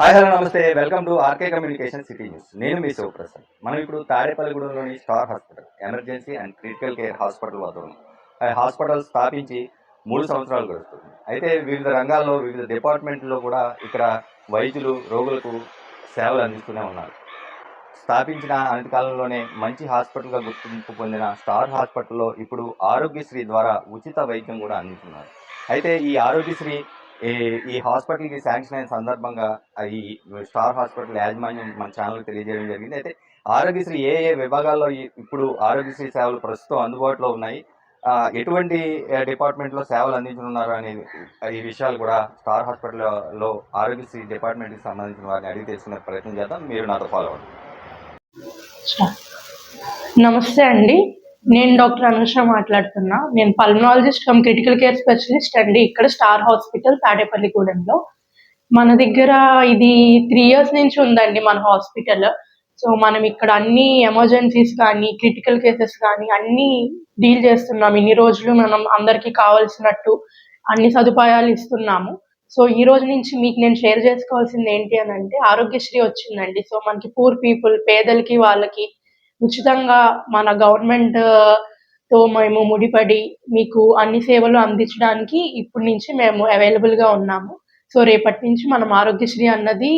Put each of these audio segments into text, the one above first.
Hi hello నమస్తే. Welcome to RK communication city news. నేను మీ శివప్రసాద్. మనం ఇప్పుడు తాడేపల్లిగూడెంలోని star hospital emergency and critical care hospital వద్ద ఉన్నాం. ఆ హాస్పిటల్ స్థాపించి మూడు సంవత్సరాలు గడుస్తుంది. అయితే వివిధ రంగాల్లో వివిధ డిపార్ట్మెంట్లో కూడా ఇక్కడ వైద్యులు రోగులకు సేవలు అందిస్తూనే ఉన్నారు. స్థాపించిన అనంతకాలంలోనే మంచి హాస్పిటల్గా గుర్తింపు పొందిన స్టార్ హాస్పిటల్లో ఇప్పుడు ఆరోగ్యశ్రీ ద్వారా ఉచిత వైద్యం కూడా అందిస్తున్నారు. అయితే ఈ ఆరోగ్యశ్రీ ఈ ఈ హాస్పిటల్కి శాంక్షన్ అయిన సందర్భంగా ఈ స్టార్ హాస్పిటల్ యాజమాన్యం మన ఛానల్కి తెలియజేయడం జరిగింది. అయితే ఆరోగ్యశ్రీ ఏ ఏ విభాగాల్లో ఇప్పుడు ఆరోగ్యశ్రీ సేవలు ప్రస్తుతం అందుబాటులో ఉన్నాయి? ఎటువంటి డిపార్ట్మెంట్ డిపార్ట్మెంట్లో సేవలు అందించనున్నారు అనే ఈ విషయాలు కూడా స్టార్ హాస్పిటల్లో ఆరోగ్యశ్రీ డిపార్ట్మెంట్కి సంబంధించిన వారిని అడిగి తెలుసుకునే ప్రయత్నం చేద్దాం. మీరు నాతో ఫాలో అవ్వండి. నమస్తే అండి. నేను డాక్టర్ అనుష మాట్లాడుతున్నా. నేను pulmonologist cum critical care specialist అండి. ఇక్కడ స్టార్ హాస్పిటల్ తాడేపల్లిగూడెంలో మన దగ్గర ఇది త్రీ ఇయర్స్ నుంచి ఉందండి మన హాస్పిటల్. సో మనం ఇక్కడ అన్ని ఎమర్జెన్సీస్ కానీ క్రిటికల్ కేసెస్ కానీ అన్ని డీల్ చేస్తున్నాం. ఇన్ని రోజులు మనం అందరికీ కావాల్సినట్టు అన్ని సదుపాయాలు ఇస్తున్నాము. సో ఈ రోజు నుంచి మీకు నేను షేర్ చేసుకోవాల్సింది ఏంటి అని అంటే ఆరోగ్యశ్రీ వచ్చిందండి. సో మనకి పూర్ పీపుల్ పేదలకి వాళ్ళకి ఉచితంగా మన గవర్నమెంట్తో మేము ముడిపడి మీకు అన్ని సేవలు అందించడానికి ఇప్పటి నుంచి మేము అవైలబుల్గా ఉన్నాము. సో రేపటి నుంచి మనం ఆరోగ్యశ్రీ అన్నది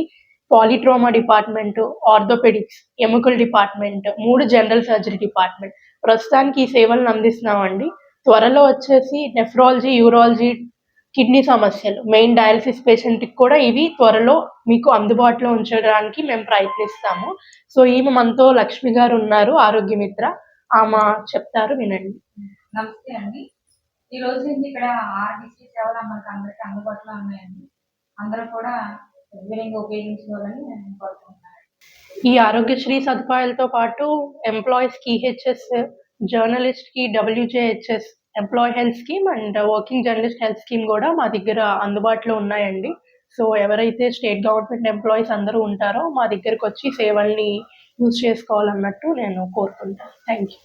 పాలిట్రోమా డిపార్ట్మెంట్ ఆర్థోపెడిక్స్ ఎముకల్ డిపార్ట్మెంట్ మూడు జనరల్ సర్జరీ డిపార్ట్మెంట్ ప్రస్తుతానికి ఈ సేవలను అందిస్తున్నామండి. త్వరలో వచ్చేసి నెఫ్రాలజీ యూరాలజీ కిడ్నీ సమస్యలు. మెయిన్ డయాలసిస్ పేషెంట్కి కూడా ఇవి త్వరలో మీకు అందుబాటులో ఉంచడానికి మేము ప్రయత్నిస్తాము. సో ఈమె మనతో లక్ష్మి గారు ఉన్నారు ఆరోగ్య మిత్ర ఆమె చెప్తారు వినండి. నమస్తే అండి. ఈ రోజు నుంచి ఇక్కడ ఆర్టీసీ సేవలు మనకు అందరికి అందుబాటులో ఉన్నాయండి. అందరూ కూడా సద్వినియోగంగా ఉపయోగించుకోవాలని నేను కోరుకుంటున్నాను. ఈ ఆరోగ్యశ్రీ సదుపాయాలతో పాటు ఎంప్లాయీస్కి EHS జర్నలిస్ట్కి WJHS employee health scheme and working journalist health scheme కూడా మా దగ్గర అందుబాటులో ఉన్నాయండి. సో ఎవరైతే స్టేట్ గవర్నమెంట్ ఎంప్లాయీస్ అందరూ ఉంటారో మా దగ్గరకు వచ్చి సేవల్ని యూజ్ చేసుకోవాలన్నట్టు నేను కోరుకుంటాను థ్యాంక్ యూ